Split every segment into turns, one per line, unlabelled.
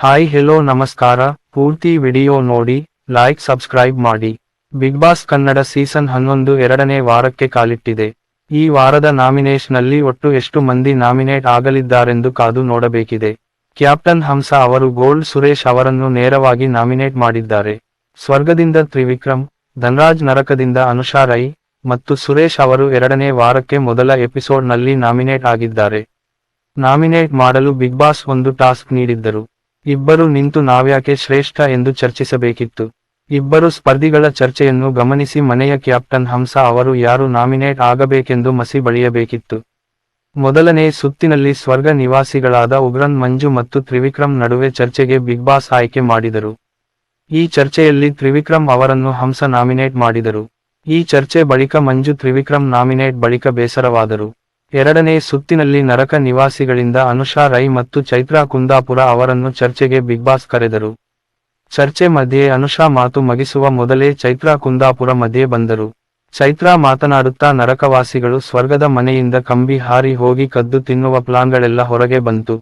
Hi hello ನಮಸ್ಕಾರ. ಪೂರ್ತಿ video ನೋಡಿ ಲೈಕ್ ಸಬ್ಸ್ಕ್ರೈಬ್ ಮಾಡಿ. ಬಿಗ್ ಬಾಸ್ ಕನ್ನಡ ಸೀಸನ್ ಹನ್ನೊಂದು ಎರಡನೇ ವಾರಕ್ಕೆ ಕಾಲಿಟ್ಟಿದೆ. ಈ ವಾರದ ನಾಮಿನೇಷನ್ನಲ್ಲಿ ಒಟ್ಟು ಎಷ್ಟು ಮಂದಿ ನಾಮಿನೇಟ್ ಆಗಲಿದ್ದಾರೆಂದು ಕಾದು ನೋಡಬೇಕಿದೆ. ಕ್ಯಾಪ್ಟನ್ ಹಂಸ ಅವರು ಗೋಲ್ಡ್ ಸುರೇಶ್ ಅವರನ್ನು ನೇರವಾಗಿ ನಾಮಿನೇಟ್ ಮಾಡಿದ್ದಾರೆ. ಸ್ವರ್ಗದಿಂದ ತ್ರಿವಿಕ್ರಮ್, ಧನ್ರಾಜ್ ನರಕದಿಂದ ಅನುಷಾ ರೈ ಮತ್ತು ಸುರೇಶ್ ಅವರು ಎರಡನೇ ವಾರಕ್ಕೆ ಮೊದಲ ಎಪಿಸೋಡ್ನಲ್ಲಿ ನಾಮಿನೇಟ್ ಆಗಿದ್ದಾರೆ. ನಾಮಿನೇಟ್ ಮಾಡಲು ಬಿಗ್ ಬಾಸ್ ಒಂದು ಟಾಸ್ಕ್ ನೀಡಿದ್ದರು. ಇಬ್ಬರು ನಿಂತು ನಾವ್ಯಾಕೆ ಶ್ರೇಷ್ಠ ಎಂದು ಚರ್ಚಿಸಬೇಕಿತ್ತು. ಇಬ್ಬರು ಸ್ಪರ್ಧಿಗಳ ಚರ್ಚೆಯನ್ನು ಗಮನಿಸಿ ಮನೆಯ ಕ್ಯಾಪ್ಟನ್ ಹಂಸ ಅವರು ಯಾರು ನಾಮಿನೇಟ್ ಆಗಬೇಕೆಂದು ಮಸಿ ಬಳಿಯಬೇಕಿತ್ತು. ಮೊದಲನೇ ಸುತ್ತಿನಲ್ಲಿ ಸ್ವರ್ಗ ನಿವಾಸಿಗಳಾದ ಉಗ್ರನ್ ಮಂಜು ಮತ್ತು ತ್ರಿವಿಕ್ರಮ್ ನಡುವೆ ಚರ್ಚೆಗೆ ಬಿಗ್ ಬಾಸ್ ಆಯ್ಕೆ ಮಾಡಿದರು. ಈ ಚರ್ಚೆಯಲ್ಲಿ ತ್ರಿವಿಕ್ರಮ್ ಅವರನ್ನು ಹಂಸ ನಾಮಿನೇಟ್ ಮಾಡಿದರು. ಈ ಚರ್ಚೆ ಬಳಿಕ ಮಂಜು ತ್ರಿವಿಕ್ರಮ್ ನಾಮಿನೇಟ್ ಬಳಿಕ ಬೇಸರವಾದರು. ಎರಡನೇ ಸುತ್ತಿನಲ್ಲಿ ನರಕ ನಿವಾಸಿಗಳಿಂದ ಅನುಷಾ ರೈ ಮತ್ತು ಚೈತ್ರಾ ಕುಂದಾಪುರ ಅವರನ್ನು ಚರ್ಚೆಗೆ ಬಿಗ್ ಬಾಸ್ ಕರೆದರು. ಚರ್ಚೆ ಮಧ್ಯೆ ಅನುಷಾ ಮಾತು ಮಗಿಸುವ ಮೊದಲೇ ಚೈತ್ರಾ ಕುಂದಾಪುರ ಮಧ್ಯೆ ಬಂದರು. ಚೈತ್ರಾ ಮಾತನಾಡುತ್ತಾ ನರಕವಾಸಿಗಳು ಸ್ವರ್ಗದ ಮನೆಯಿಂದ ಕಂಬಿ ಹಾರಿ ಹೋಗಿ ಕದ್ದು ತಿನ್ನುವ ಪ್ಲಾನ್ಗಳೆಲ್ಲ ಹೊರಗೆ ಬಂತು.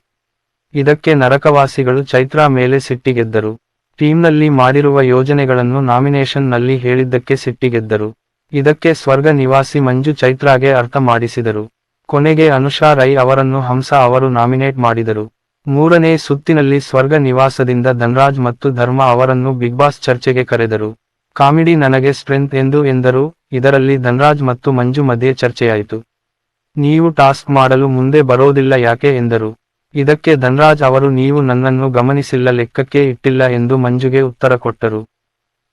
ಇದಕ್ಕೆ ನರಕವಾಸಿಗಳು ಚೈತ್ರಾ ಮೇಲೆ ಸಿಟ್ಟಿಗೆದ್ದರು ಟೀಮ್ನಲ್ಲಿ ಮಾಡಿರುವ ಯೋಜನೆಗಳನ್ನು ನಾಮಿನೇಷನ್ನಲ್ಲಿ ಹೇಳಿದ್ದಕ್ಕೆ ಸಿಟ್ಟಿಗೆದ್ದರು ಇದಕ್ಕೆ ಸ್ವರ್ಗ ನಿವಾಸಿ ಮಂಜು ಚೈತ್ರಾಗೆ ಅರ್ಥ ಮಾಡಿಸಿದರು. ಕೊನೆಗೆ ಅನುಷಾ ರೈ ಅವರನ್ನು ಹಂಸ ಅವರು ನಾಮಿನೇಟ್ ಮಾಡಿದರು. ಮೂರನೇ ಸುತ್ತಿನಲ್ಲಿ ಸ್ವರ್ಗ ನಿವಾಸದಿಂದ ಧನ್ರಾಜ್ ಮತ್ತು ಧರ್ಮ ಅವರನ್ನು ಬಿಗ್ ಬಾಸ್ ಚರ್ಚೆಗೆ ಕರೆದರು. ಕಾಮಿಡಿ ನನಗೆ ಸ್ಟ್ರೆಂತ್ ಎಂದು ಎಂದರು, ಇದರಲ್ಲಿ ಧನ್ರಾಜ್ ಮತ್ತು ಮಂಜು ಮಧ್ಯೆ ಚರ್ಚೆಯಾಯಿತು. ನೀವು ಟಾಸ್ಕ್ ಮಾಡಲು ಮುಂದೆ ಬರೋದಿಲ್ಲ ಯಾಕೆ ಎಂದರು. ಇದಕ್ಕೆ ಧನ್ರಾಜ್ ಅವರು ನೀವು ನನ್ನನ್ನು ಗಮನಿಸಿಲ್ಲ, ಲೆಕ್ಕಕ್ಕೆ ಇಟ್ಟಿಲ್ಲ ಎಂದು ಮಂಜುಗೆ ಉತ್ತರ ಕೊಟ್ಟರು.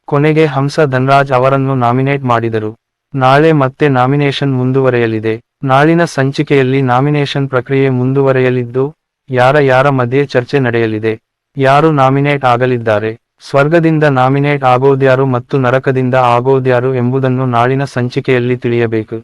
ಕೊನೆಗೆ ಹಂಸ ಧನ್ರಾಜ್ ಅವರನ್ನು ನಾಮಿನೇಟ್ ಮಾಡಿದರು. ನಾಳೆ ಮತ್ತೆ ನಾಮಿನೇಷನ್ ಮುಂದುವರೆಯಲಿದೆ. ನಾಳಿನ ಸಂಚಿಕೆಯಲ್ಲಿ ನಾಮಿನೇಷನ್ ಪ್ರಕ್ರಿಯೆ ಮುಂದುವರೆಯಲಿದ್ದು, ಯಾರ ಯಾರ ಮಧ್ಯೆ ಚರ್ಚೆ ನಡೆಯಲಿದೆ, ಯಾರು ನಾಮಿನೇಟ್ ಆಗಲಿದ್ದಾರೆ, ಸ್ವರ್ಗದಿಂದ ನಾಮಿನೇಟ್ ಆಗೋದ್ಯಾರು ಮತ್ತು ನರಕದಿಂದ ಆಗೋದ್ಯಾರು ಎಂಬುದನ್ನು ನಾಳಿನ ಸಂಚಿಕೆಯಲ್ಲಿ ತಿಳಿಯಬೇಕು.